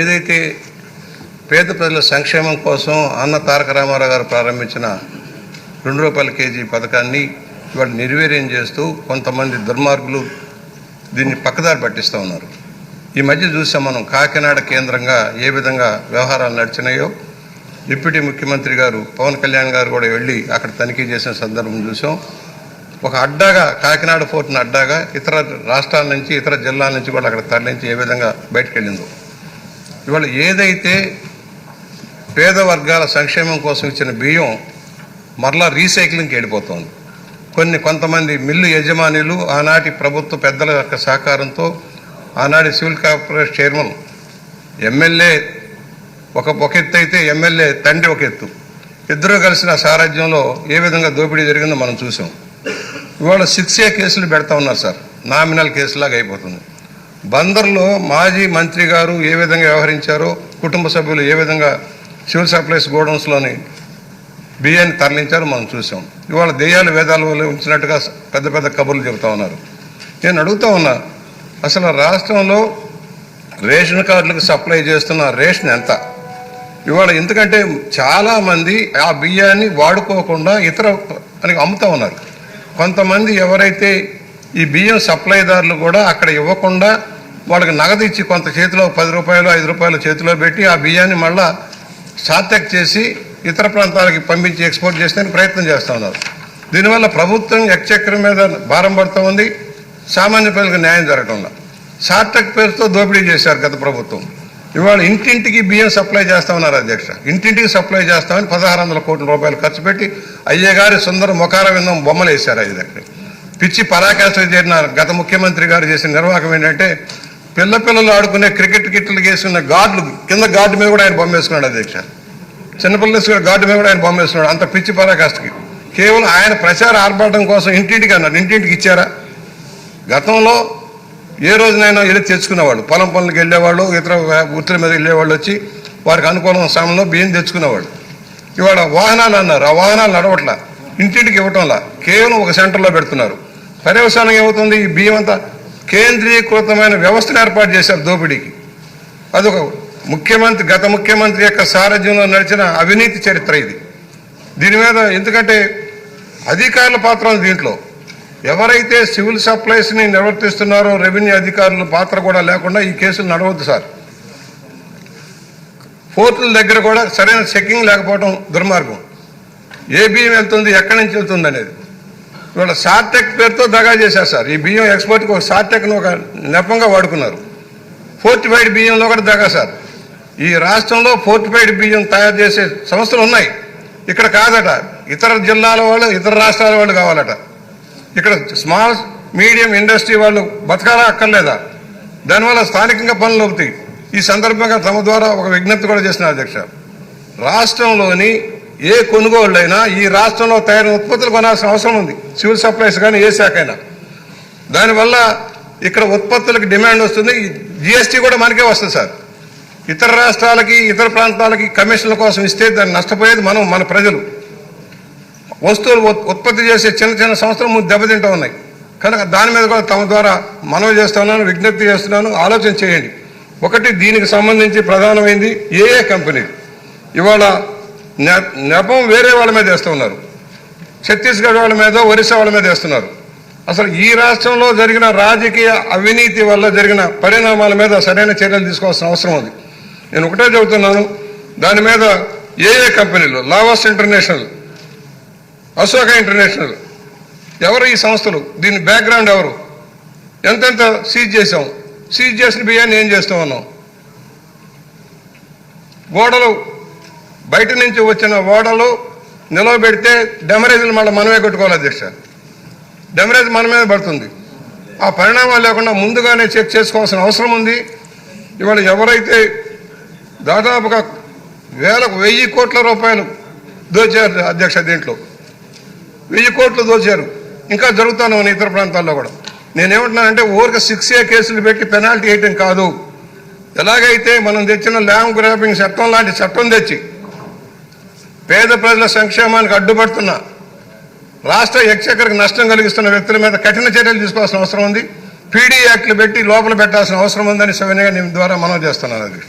ఏదైతే పేద ప్రజల సంక్షేమం కోసం అన్న తారక రామారావు గారు ప్రారంభించిన రెండు రూపాయల కేజీ పథకాన్ని ఇవాళ నిర్వీర్యం చేస్తూ కొంతమంది దుర్మార్గులు దీన్ని పక్కదారి పట్టిస్తూ ఉన్నారు. ఈ మధ్య చూసాం మనం కాకినాడ కేంద్రంగా ఏ విధంగా వ్యవహారాలు నడిచినాయో. డిప్యూటీ ముఖ్యమంత్రి గారు పవన్ కళ్యాణ్ గారు కూడా వెళ్ళి అక్కడ తనిఖీ చేసిన సందర్భం చూసాం. ఒక అడ్డాగా కాకినాడ ఫోర్ట్ని అడ్డాగా ఇతర రాష్ట్రాల నుంచి ఇతర జిల్లాల నుంచి కూడా అక్కడ తరలించి ఏ విధంగా బయటకు వెళ్ళిందో ఇవాళ ఏదైతే పేద వర్గాల సంక్షేమం కోసం ఇచ్చిన బియ్యం మరలా రీసైక్లింగ్కి వెళ్ళిపోతుంది కొన్ని కొంతమంది మిల్లు యజమానులు ఆనాటి ప్రభుత్వ పెద్దల యొక్క సహకారంతో ఆనాటి సివిల్ కార్పొరేషన్ చైర్మన్ ఎమ్మెల్యే ఒక ఒక ఎత్తు అయితే ఎమ్మెల్యే తండ్రి ఒక ఎత్తు. ఇద్దరూ కలిసిన సారథ్యంలో ఏ విధంగా దోపిడీ జరిగిందో మనం చూసాం. ఇవాళ సిక్స్ ఏ కేసులు పెడతా ఉన్నారు సార్. నామినల్ కేసులాగా అయిపోతుంది. బందర్లో మాజీ మంత్రి గారు ఏ విధంగా వ్యవహరించారో కుటుంబ సభ్యులు ఏ విధంగా సివిల్ సప్లైస్ గోడౌన్స్లోని బియ్యాన్ని తరలించారో మనం చూసాం. ఇవాళ దెయ్యాలు వేదాలు ఉంచినట్టుగా పెద్ద పెద్ద కబుర్లు చెబుతా ఉన్నారు. నేను అడుగుతా ఉన్నా అసలు రాష్ట్రంలో రేషన్ కార్డులకు సప్లై చేస్తున్న రేషన్ ఎంత? ఇవాళ ఎందుకంటే చాలామంది ఆ బియ్యాన్ని వాడుకోకుండా ఇతర అని అమ్ముతా ఉన్నారు. కొంతమంది ఎవరైతే ఈ బియ్యం సప్లైదారులు కూడా అక్కడ ఇవ్వకుండా వాళ్ళకి నగదు ఇచ్చి కొంత చేతిలో పది రూపాయలు ఐదు రూపాయలు చేతిలో పెట్టి ఆ బియ్యాన్ని మళ్ళా సాత్యక్ చేసి ఇతర ప్రాంతాలకి పంపించి ఎక్స్పోర్ట్ చేసేందుకు ప్రయత్నం చేస్తూ ఉన్నారు. దీనివల్ల ప్రభుత్వం ఎక్చక్రం మీద భారం పడుతూ ఉంది. సామాన్య ప్రజలకు న్యాయం జరగటంలో సార్థక్ పేరుతో దోపిడీ చేశారు గత ప్రభుత్వం. ఇవాళ ఇంటింటికి బియ్యం సప్లై చేస్తామన్నారు అధ్యక్ష. ఇంటింటికి సప్లై చేస్తామని పదహారు వందల కోట్ల రూపాయలు ఖర్చు పెట్టి అయ్యగారి సుందర ముఖార విందం బొమ్మలు వేశారు అది దగ్గర. పిచ్చి పరాకాష్ఠ చేరిన గత ముఖ్యమంత్రి గారు చేసిన నిర్వాహకం ఏంటంటే పిల్ల పిల్లలు ఆడుకునే క్రికెట్ కిట్లు వేసుకున్న గాడ్లు కింద గార్డు మీద కూడా ఆయన బొమ్మేసుకున్నాడు అధ్యక్ష. చిన్నపిల్లలు వేసుకున్న గార్డు మీద కూడా ఆయన బొమ్మేసుకున్నాడు. అంత పిచ్చి పరాకాష్ఠకి కేవలం ఆయన ప్రచార ఆర్భాటం కోసం ఇంటింటికి అన్నారు ఇంటింటికి ఇచ్చారా? గతంలో ఏ రోజునైనా వెళ్ళి తెచ్చుకునేవాళ్ళు. పొలం పనులకు వెళ్ళేవాళ్ళు ఇతర వృత్తుల మీద వెళ్ళేవాళ్ళు వచ్చి వారికి అనుకూలమైన సమయంలో బియ్యం తెచ్చుకునేవాళ్ళు. ఇవాళ వాహనాలు అన్నారు. ఆ వాహనాలు నడవట్లా. ఇంటింటికి ఇవ్వటంలా. కేవలం ఒక సెంటర్లో పెడుతున్నారు. పర్యవసానం ఏమవుతుంది? ఈ బియ్యం అంతా కేంద్రీకృతమైన వ్యవస్థను ఏర్పాటు చేశారు దోపిడీకి. అదొక ముఖ్యమంత్రి గత ముఖ్యమంత్రి యొక్క సారథ్యంలో నడిచిన అవినీతి చరిత్ర ఇది. దీని మీద ఎందుకంటే అధికారుల పాత్ర దీంట్లో. ఎవరైతే సివిల్ సప్లైస్ని నిర్వర్తిస్తున్నారో రెవెన్యూ అధికారుల పాత్ర కూడా లేకుండా ఈ కేసులు నడవద్దు సార్. పోర్టుల దగ్గర కూడా సరైన చెక్కింగ్ లేకపోవడం దుర్మార్గం. ఏ బియ్యం వెళ్తుంది ఎక్కడి నుంచి వెళ్తుంది అనేది. ఇవాళ సార్టెక్ పేరుతో దగా చేశారు సార్. ఈ బియ్యం ఎక్స్పోర్ట్కి ఒక సార్టెక్ను ఒక నెపంగా వాడుకున్నారు. ఫోర్టిఫైడ్ బియ్యంలో కూడా దగా సార్. ఈ రాష్ట్రంలో ఫోర్టిఫైడ్ బియ్యం తయారు చేసే సంస్థలు ఉన్నాయి. ఇక్కడ కాదట. ఇతర జిల్లాల వాళ్ళు ఇతర రాష్ట్రాల వాళ్ళు కావాలట. ఇక్కడ స్మాల్ మీడియం ఇండస్ట్రీ వాళ్ళు బతకాలా అక్కర్లేదా? దానివల్ల స్థానికంగా పనులు అవుతాయి. ఈ సందర్భంగా తమ ద్వారా ఒక విజ్ఞప్తి కూడా చేసిన అధ్యక్ష. రాష్ట్రంలోని ఏ కొనుగోళ్ళైనా ఈ రాష్ట్రంలో తయారైన ఉత్పత్తులు కొనాల్సిన అవసరం ఉంది. సివిల్ సప్లైస్ కానీ ఏ శాఖ అయినా దానివల్ల ఇక్కడ ఉత్పత్తులకు డిమాండ్ వస్తుంది. జిఎస్టీ కూడా మనకే వస్తుంది సార్. ఇతర రాష్ట్రాలకి ఇతర ప్రాంతాలకి కమిషన్ల కోసం ఇస్తే దాన్ని నష్టపోయేది మనం మన ప్రజలు. వస్తువులు ఉత్- ఉత్పత్తి చేసే చిన్న చిన్న సంస్థలు ముందు దెబ్బతింటూ ఉన్నాయి. కనుక దాని మీద కూడా తమ ద్వారా మనవి చేస్తున్నాను విజ్ఞప్తి చేస్తున్నాను. ఆలోచన చేయండి. ఒకటి దీనికి సంబంధించి ప్రధానమైంది ఏ కంపెనీ ఇవాళ నెపం వేరే వాళ్ళ మీద వేస్తున్నారు. ఛత్తీస్గఢ్ వాళ్ళ మీద ఒరిస్సా వాళ్ళ మీద వేస్తున్నారు. అసలు ఈ రాష్ట్రంలో జరిగిన రాజకీయ అవినీతి వల్ల జరిగిన పరిణామాల మీద సరైన చర్యలు తీసుకోవాల్సిన అవసరం ఉంది. నేను ఒకటే చెబుతున్నాను దాని మీద ఏ ఏ కంపెనీలు లావాస్ ఇంటర్నేషనల్ అశోక ఇంటర్నేషనల్ ఎవరు ఈ సంస్థలు దీని బ్యాక్గ్రౌండ్ ఎవరు? ఎంతెంత సీజ్ చేసాం సీజ్ చేసిన బియ్యాన్ని ఏం చేస్తూ ఉన్నాం గోడలు బయట నుంచి వచ్చిన ఓడలు నిలవబెడితే డెమరేజ్లు మళ్ళీ మనమే కొట్టుకోవాలి అధ్యక్ష. డెమరేజ్ మన మీద పడుతుంది. ఆ పరిణామాలు లేకుండా ముందుగానే చెక్ చేసుకోవాల్సిన అవసరం ఉంది. ఇవాళ ఎవరైతే దాదాపుగా వేలకు వెయ్యి కోట్ల రూపాయలు దోచారు అధ్యక్ష దీంట్లో. వెయ్యి కోట్లు దోచారు. ఇంకా జరుగుతాను మన ఇతర ప్రాంతాల్లో కూడా. నేనేమంటున్నానంటే ఊరికి సిక్స్ ఏ కేసులు పెట్టి పెనాల్టీ వేయటం కాదు. ఎలాగైతే మనం తెచ్చిన ల్యాండ్ గ్రాపింగ్ చట్టం లాంటి చట్టం తెచ్చి పేద ప్రజల సంక్షేమానికి అడ్డుపడుతున్న. రాష్ట్ర ఎక్చక్కరికి నష్టం కలిగిస్తున్న వ్యక్తుల మీద కఠిన చర్యలు తీసుకోవాల్సిన అవసరం ఉంది. పీడీ యాక్ట్లు పెట్టి లోపల పెట్టాల్సిన అవసరం ఉందని సవినయంగా ద్వారా మనం చేస్తున్నాను అది